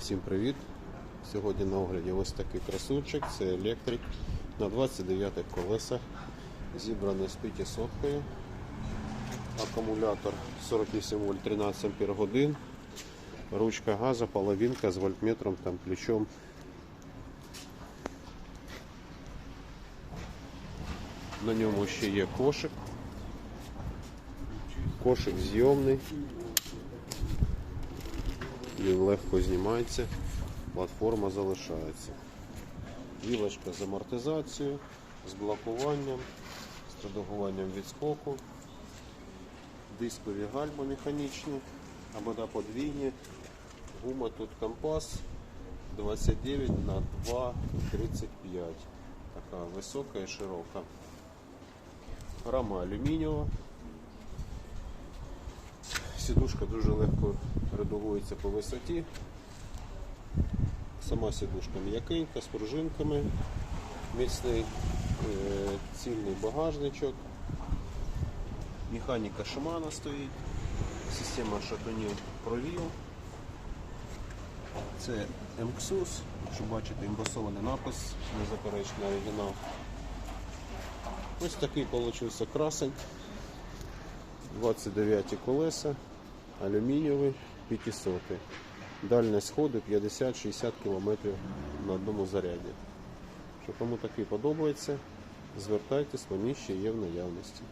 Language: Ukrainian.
Всім привіт! Сьогодні на огляді ось такий красунчик, це електрик на 29 колесах, зібраний з 500 акумулятор 48 вольт 13 ампер годин, ручка газу, половинка з вольтметром, там ключом. На ньому ще є кошик. Кошик зйомний. Він легко знімається, платформа залишається. Вілочка з амортизацією, з блокуванням, з редагуванням відскоку, дискові гальма механічні, або подвійні, гума тут компас 29 на 2,35. Така висока і широка. Рама алюмінієва. Сідушка дуже легко редагується по висоті. Сама сідушка м'якенька з пружинками, міцний е, цільний багажничок, механіка Шимана стоїть, система шатунів провів. Це МКСУС, що бачите, імбасований напис, незаперечний оригінал. Ось такий вийшов красень. 29 колеса, алюмінієвий, 500. Дальність сходу 50-60 км на одному заряді. Що кому такий подобається, звертайтесь, вони ще є в наявності.